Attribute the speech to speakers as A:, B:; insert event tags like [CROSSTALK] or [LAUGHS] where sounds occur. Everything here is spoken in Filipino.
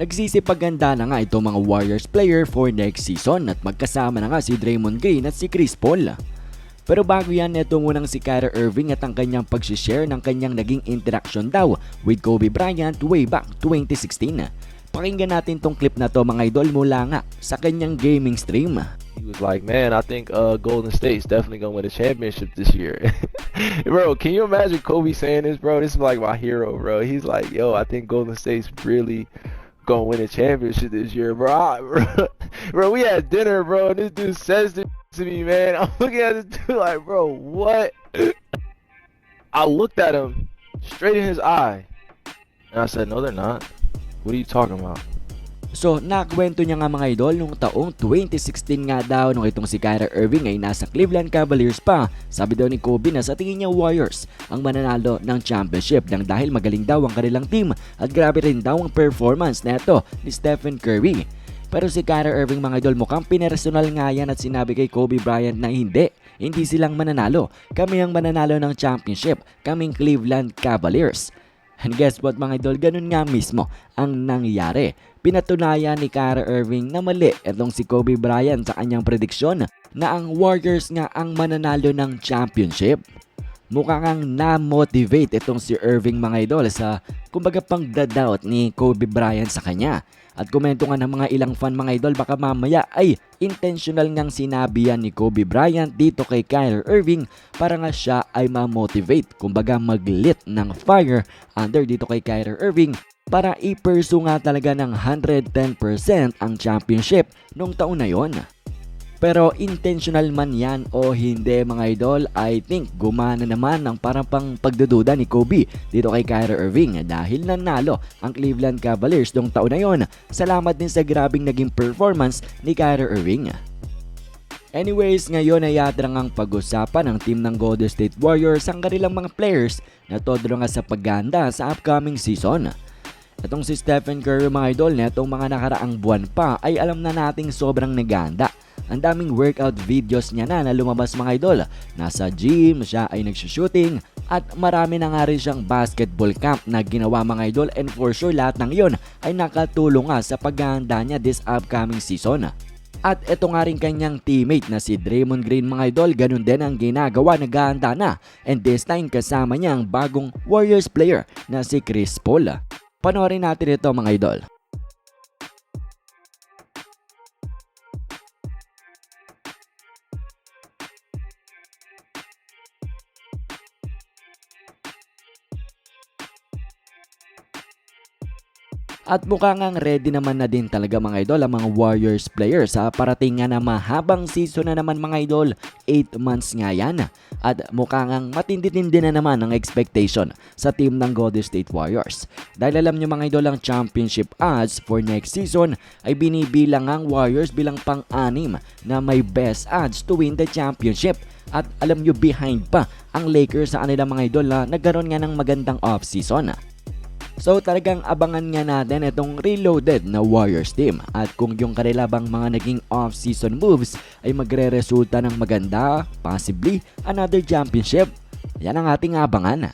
A: Nagsisipaganda na nga itong mga Warriors player for next season at magkasama na nga si Draymond Green at si Chris Paul. Pero bago yan, ito munang si Kyrie Irving at ang kanyang pag-share ng kanyang naging interaction daw with Kobe Bryant way back 2016. Pakinggan natin tong clip na to mga idol mula nga sa kanyang gaming stream.
B: He was like, "Man, I think uh, Golden State's definitely gonna win a championship this year." [LAUGHS] bro, can you imagine Kobe saying this, bro? This is like my hero, bro. He's like, "Yo, I think Golden State's really gonna win a championship this year, bro." I- [LAUGHS] bro, bro, we had dinner, bro, and this dude says this to me, man. [LAUGHS] I'm looking at this dude like, bro, what? I looked at him straight in his eye, and I said, "No, they're not. What are you talking about?"
A: So, nakwento niya nga mga idol nung taong 2016 nga daw nung itong si Kyrie Irving ay nasa Cleveland Cavaliers pa. Sabi daw ni Kobe na sa tingin niya Warriors ang mananalo ng championship nang dahil magaling daw ang kanilang team at grabe rin daw ang performance na ni Stephen Curry. Pero si Kyrie Irving mga idol mukhang pinersonal nga yan at sinabi kay Kobe Bryant na hindi. Hindi silang mananalo. Kami ang mananalo ng championship. Kaming Cleveland Cavaliers. And guess what mga idol, ganun nga mismo ang nangyari. Pinatunayan ni Kyrie Irving na mali itong si Kobe Bryant sa kanyang prediksyon na ang Warriors nga ang mananalo ng championship. Mukha kang na-motivate itong si Irving mga idol sa kumbaga pang doubt ni Kobe Bryant sa kanya. At komento nga ng mga ilang fan mga idol baka mamaya ay intentional ngang sinabi yan ni Kobe Bryant dito kay Kyrie Irving para nga siya ay ma-motivate kumbaga mag-lit ng fire under dito kay Kyrie Irving para i-pursue nga talaga ng 110% ang championship nung taon na yon. Pero intentional man yan o hindi mga idol, I think gumana naman ang parang pang pagdududa ni Kobe dito kay Kyrie Irving dahil nanalo ang Cleveland Cavaliers noong taon na yon. Salamat din sa grabing naging performance ni Kyrie Irving. Anyways, ngayon ay yatrang ang pag-usapan ng team ng Golden State Warriors ang kanilang mga players na todo nga sa pagganda sa upcoming season. Itong si Stephen Curry mga idol netong mga nakaraang buwan pa ay alam na nating sobrang naganda. Ang daming workout videos niya na na lumabas mga idol. Nasa gym, siya ay nagsushooting at marami na nga rin siyang basketball camp na ginawa mga idol and for sure lahat ng yon ay nakatulong nga sa paghahanda niya this upcoming season. At ito nga rin kanyang teammate na si Draymond Green mga idol, ganun din ang ginagawa, naghahanda na. And this time kasama niya ang bagong Warriors player na si Chris Paul. Panoorin natin ito mga idol. At mukha ngang ready naman na din talaga mga idol ang mga Warriors players sa parating nga na mahabang season na naman mga idol. 8 months nga yan. At mukha ngang matindi-tindi na naman ang expectation sa team ng Golden State Warriors. Dahil alam nyo mga idol ang championship odds for next season ay binibilang ang Warriors bilang pang-anim na may best odds to win the championship. At alam nyo behind pa ang Lakers sa kanilang mga idol na nagkaroon nga ng magandang off-season. So talagang abangan nga natin itong reloaded na Warriors team at kung yung kanila mga naging off-season moves ay magre-resulta ng maganda, possibly another championship. Yan ang ating abangan.